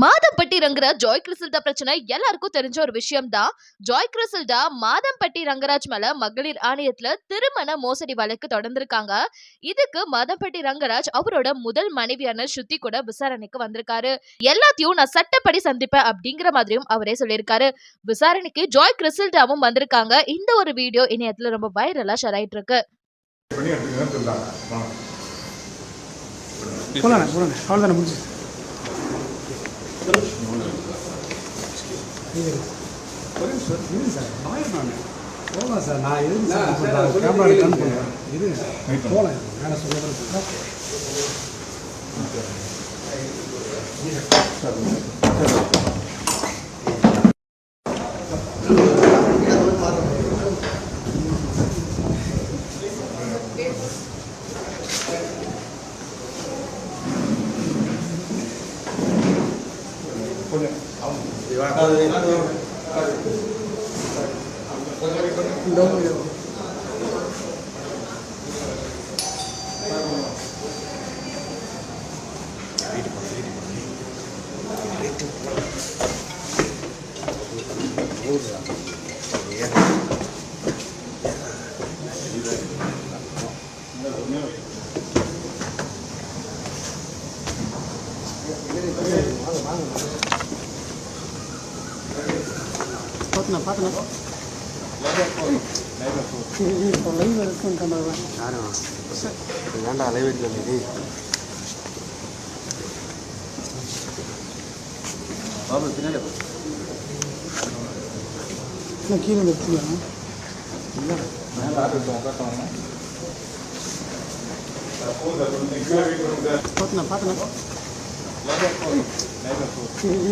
Madhampatti Rangaraj Joy Crizildaa பிரச்சனை. எல்லாருக்கும் தெரிஞ்ச ஒரு விஷயம் தான் ஜாய் கிறிசல்டா மாதம்பட்டி ரங்கராஜ் மேல மகளிர் ஆணையத்துல திருமண மோசடி வழக்கு தொடர்ந்திருக்காங்க. இதுக்கு மாதம்பட்டி ரங்கராஜ் அவரோட முதல் மனைவியான ஸ்ருதி கூட விசாரணைக்கு வந்திருக்காரு. எல்லாத்தையும் நான் சட்டப்படி சந்திப்பேன் அப்படிங்கிற மாதிரியும் அவரே சொல்லியிருக்காரு. விசாரணைக்கு ஜாய் கிறிசல்டாவும் வந்திருக்காங்க. இந்த ஒரு வீடியோ இணையத்துல ரொம்ப வைரலா ஷேர் ஆயிட்டு இருக்கு அவ்வளோதானே முடிஞ்சு இருங்க சார். நான் போகலாம் சார். நான் இருங்க சார் நான் கேமரா எடுக்கான்னு போகிறேன் இருங்க போகலாம் வேலை சொல்லுறேன் பார்த்துண்ணா பார்த்துண்ணா இப்போ லைவ் இருக்கும் கேமரா யாரும் ஏன்டா அலைவெட்டி வந்தது பாபு பின்னாடி போ. நான் கீழே எடுத்துக்கலாம் மேல ஆள் இருக்கும், உட்கார்ந்தவங்க. சார், போதும் சார், கொஞ்சம் கீழே வெயிட் பண்ணுங்க சார். பார்த்துண்ணா பார்த்துண்ணா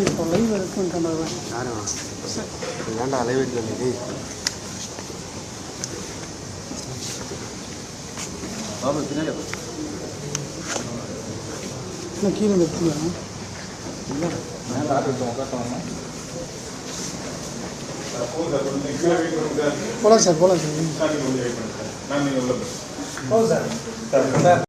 இப்போ லைவ் யாரும் பாபு பின்னாடி போ. நான் கீழே மேல இருக்கும், உட்கார்ந்தவங்க. சார், போதும் சார். போதும் சார்,